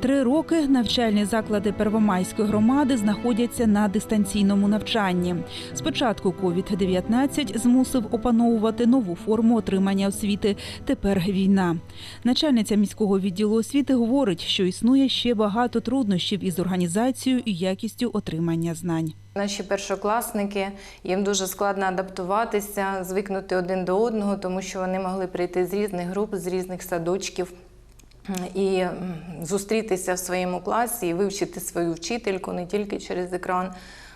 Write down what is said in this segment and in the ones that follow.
Три роки навчальні заклади Первомайської громади знаходяться на дистанційному навчанні. Спочатку COVID-19 змусив опановувати нову форму отримання освіти. Тепер війна. Начальниця міського відділу освіти говорить, що існує ще багато труднощів із організацією і якістю отримання знань. Наші першокласники їм дуже складно адаптуватися, звикнути один до одного, тому що вони могли прийти з різних груп, з різних садочків і зустрітися в своєму класі і вивчити свою вчительку не тільки через екран,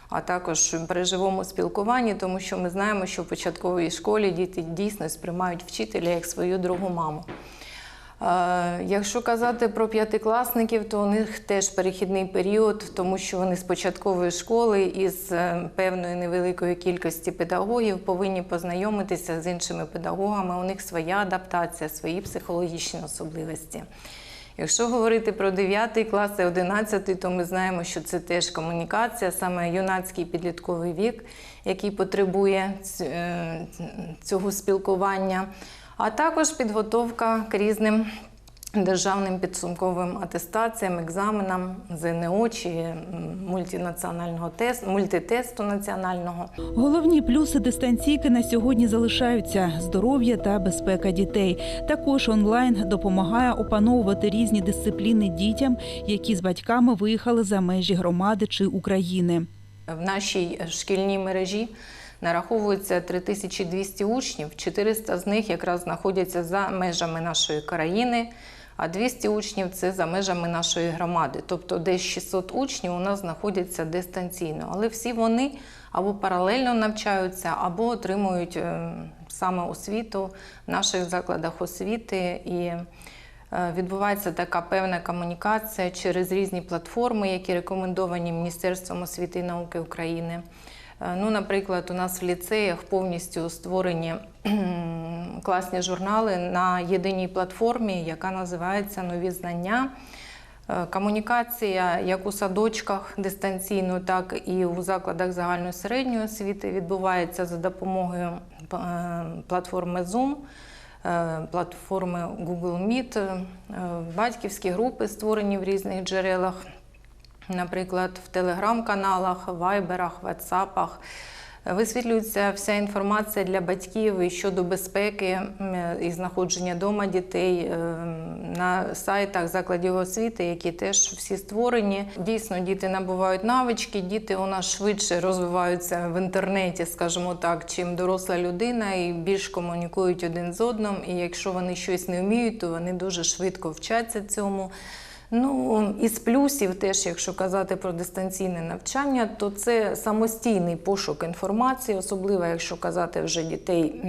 а також при живому спілкуванні, тому що ми знаємо, що в початковій школі діти дійсно сприймають вчителя як свою другу маму. Якщо казати про п'ятикласників, то у них теж перехідний період, тому що вони з початкової школи із е, певної невеликої кількості педагогів повинні познайомитися з іншими педагогами. У них своя адаптація, свої психологічні особливості. Якщо говорити про 9 клас і 11, то ми знаємо, що це теж комунікація, саме юнацький підлітковий вік, який потребує е, цього спілкування, а також підготовка к різним державним підсумковим атестаціям, екзаменам ЗНО чи мультинаціонального тесту, мультитесту національного. Головні плюси дистанційки на сьогодні залишаються здоров'я та безпека дітей. Також онлайн допомагає опановувати різні дисципліни дітям, які з батьками виїхали за межі громади чи України. В нашій шкільній мережі нараховується 3200 учнів, 400 з них якраз знаходяться за межами нашої країни, а 200 учнів це за межами нашої громади. Тобто десь 600 учнів у нас знаходяться дистанційно. Але всі вони або паралельно навчаються, або отримують е, саме освіту в наших закладах освіти. І е, Відбувається така певна комунікація через різні платформи, які рекомендовані Міністерством освіти і науки України. Е, Ну, наприклад, у нас в ліцеях повністю створені класні журнали на єдиній платформі, яка називається Нові знання. Е, Комунікація як у садочках дистанційно, так і у закладах загальної середньої освіти відбувається за допомогою е, платформи Zoom, платформи Google Meet, батьківські групи створені в різних джерелах, наприклад, в телеграм-каналах, вайберах, ватсапах. Висвітлюється вся інформація для батьків щодо безпеки і знаходження дома дітей е, на сайтах закладів освіти, які теж всі створені. Дійсно, діти набувають навички, діти у нас швидше розвиваються в інтернеті, скажімо так, чим доросла людина, і більш комунікують один з одним. І якщо вони щось не вміють, то вони дуже швидко вчаться цьому. Ну, із плюсів, теж, якщо казати про дистанційне навчання, то це самостійний пошук інформації, особливо якщо казати вже дітей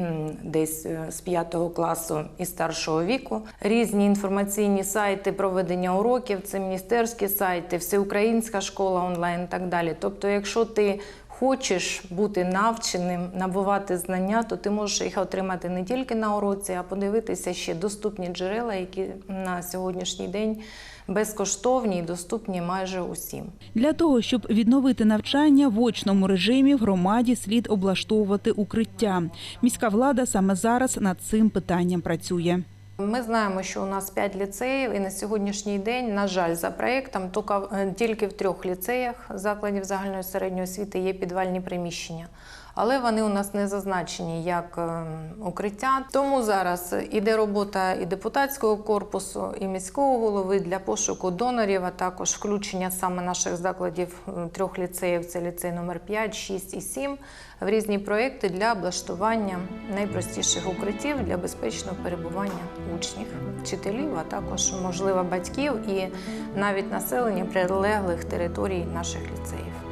десь е, з 5 класу і старшого віку. Різні інформаційні сайти проведення уроків, це міністерські сайти, всеукраїнська школа онлайн і так далі. Тобто, якщо ти Хочеш бути навченим, набувати знання, то ти можеш їх отримати не тільки на уроці, а подивитися ще доступні джерела, які на сьогоднішній день безкоштовні і доступні майже усім. Для того, щоб відновити навчання в очному режимі, в громаді слід облаштовувати укриття. Міська влада саме зараз над цим питанням працює. Ми знаємо, що у нас 5 ліцеїв, і на сьогоднішній день, на жаль, за проєктом тільки- е, тільки в трьох ліцеях закладів загальної середньої освіти є підвальні приміщення. Але вони у нас не зазначені як е, укриття. Тому зараз іде робота і депутатського корпусу, і міського голови для пошуку донорів, а також включення саме наших закладів е, трьох ліцеїв це ліцей номер 5, 6 і 7, в різні проекти для облаштування найпростіших укриттів для безпечного перебування учнів, вчителів, а також можливо батьків і навіть населення прилеглих територій наших ліцеїв.